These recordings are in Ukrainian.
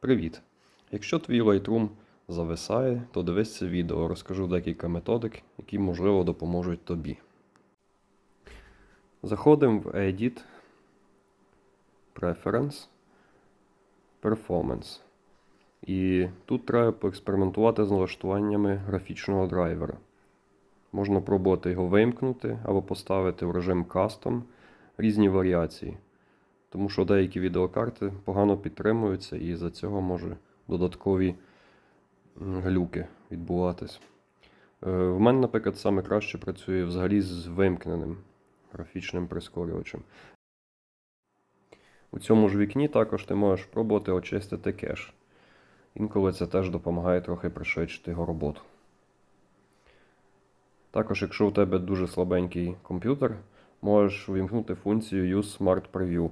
Привіт! Якщо твій Lightroom зависає, то дивись це відео, розкажу декілька методик, які можливо допоможуть тобі. Заходимо в Edit, Preference, Performance. І тут треба поекспериментувати з налаштуваннями графічного драйвера. Можна пробувати його вимкнути або поставити в режим Custom різні варіації. Тому що деякі відеокарти погано підтримуються і за цього може додаткові глюки відбуватись. Е, В мене, наприклад, саме краще працює взагалі з вимкненим графічним прискорювачем. У цьому ж вікні також ти можеш пробувати очистити кеш. Інколи це теж допомагає трохи пришвидшити його роботу. Також, якщо у тебе дуже слабенький комп'ютер, можеш увімкнути функцію Use Smart Preview.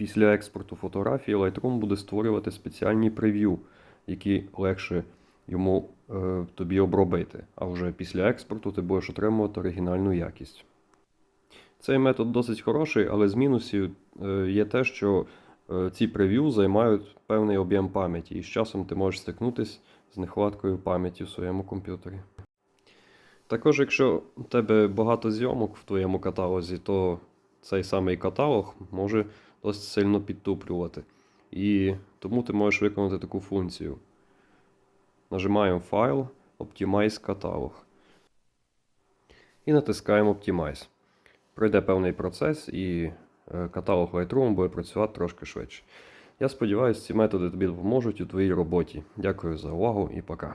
Після експорту фотографії Lightroom буде створювати спеціальні прев'ю, які легше йому е, тобі обробити. А вже після експорту ти будеш отримувати оригінальну якість. Цей метод досить хороший, але з мінусів е, є те, що е, ці прев'ю займають певний об'єм пам'яті, і з часом ти можеш стикнутися з нехваткою пам'яті в своєму комп'ютері. Також, якщо у тебе багато зйомок в твоєму каталозі, то цей самий каталог може досить сильно підтуплювати. І тому ти можеш виконати таку функцію. Нажимаємо файл, Optimize каталог. І натискаємо Optimize. Пройде певний процес, і е, каталог Lightroom буде працювати трошки швидше. Я сподіваюся, ці методи тобі допоможуть у твоїй роботі. Дякую за увагу і пока.